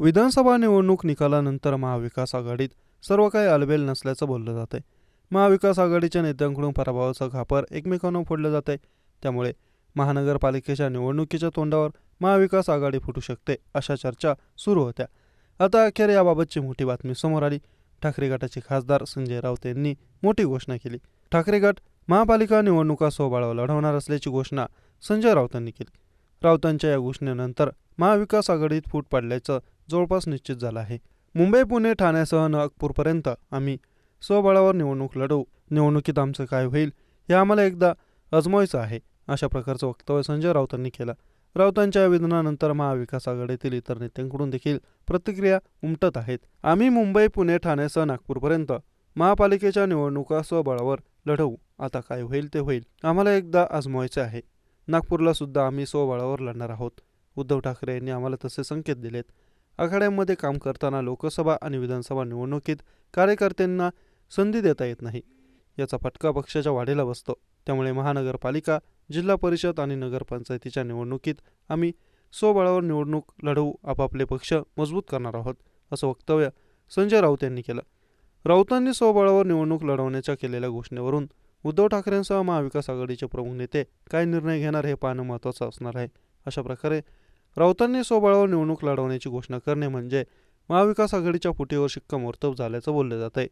विधानसभा निवडणूक निकालानंतर महाविकास आघाडीत सर्व काही आलबेल नसल्याचं बोललं जात आहे महाविकास आघाडीच्या नेत्यांकडून पराभवाचं खापर एकमेकांना फोडलं जात आहे त्यामुळे महानगरपालिकेच्या निवडणुकीच्या तोंडावर महाविकास आघाडी फुटू शकते अशा चर्चा सुरू होत्या. आता अखेर याबाबतची मोठी बातमी समोर आली. ठाकरे गटाचे खासदार संजय राऊत यांनी मोठी घोषणा केली. ठाकरे गट महापालिका निवडणुका सोबाळावर लढवणार असल्याची घोषणा संजय राऊतांनी केली. राऊतांच्या या घोषणेनंतर महाविकास आघाडीत फूट पडल्याचं जवळपास निश्चित झाला आहे. मुंबई पुणे ठाण्यासह नागपूरपर्यंत आम्ही स्वबळावर निवडणूक लढवू. निवडणुकीत आमचं काय होईल हे आम्हाला एकदा अजमायचं आहे अशा प्रकारचं वक्तव्य संजय राऊतांनी केलं. राऊतांच्या या विधानानंतर महाविकास आघाडीतील इतर नेत्यांकडून देखील प्रतिक्रिया उमटत आहेत. आम्ही मुंबई पुणे ठाण्यासह नागपूरपर्यंत महापालिकेच्या निवडणुका स्वबळावर लढवू. आता काय होईल ते होईल आम्हाला एकदा आजमावायचे आहे. नागपूरला सुद्धा आम्ही स्वबळावर लढणार आहोत. उद्धव ठाकरे यांनी आम्हाला तसे संकेत दिलेत. आखाड्यांमध्ये काम करताना लोकसभा आणि विधानसभा निवडणुकीत कार्यकर्त्यांना संधी देता येत नाही. याचा फटका पक्षाच्या वाढीला बसतो. त्यामुळे महानगरपालिका जिल्हा परिषद आणि नगरपंचायतीच्या निवडणुकीत आम्ही स्वबळावर निवडणूक लढवू आपापले पक्ष मजबूत करणार आहोत असं वक्तव्य संजय राऊत यांनी केलं. राऊतांनी स्वबळावर निवडणूक लढवण्याच्या केलेल्या घोषणेवरून उद्धव ठाकरेंसह महाविकास आघाडीचे प्रमुख नेते काय निर्णय घेणार हे पाहणं महत्त्वाचं असणार आहे अशा प्रकारे राऊतांनी स्वबळावर निवडणूक लढवण्याची घोषणा करणे म्हणजे महाविकास आघाडीच्या फुटीवर शिक्कामोर्तब झाल्याचं बोललं जात आहे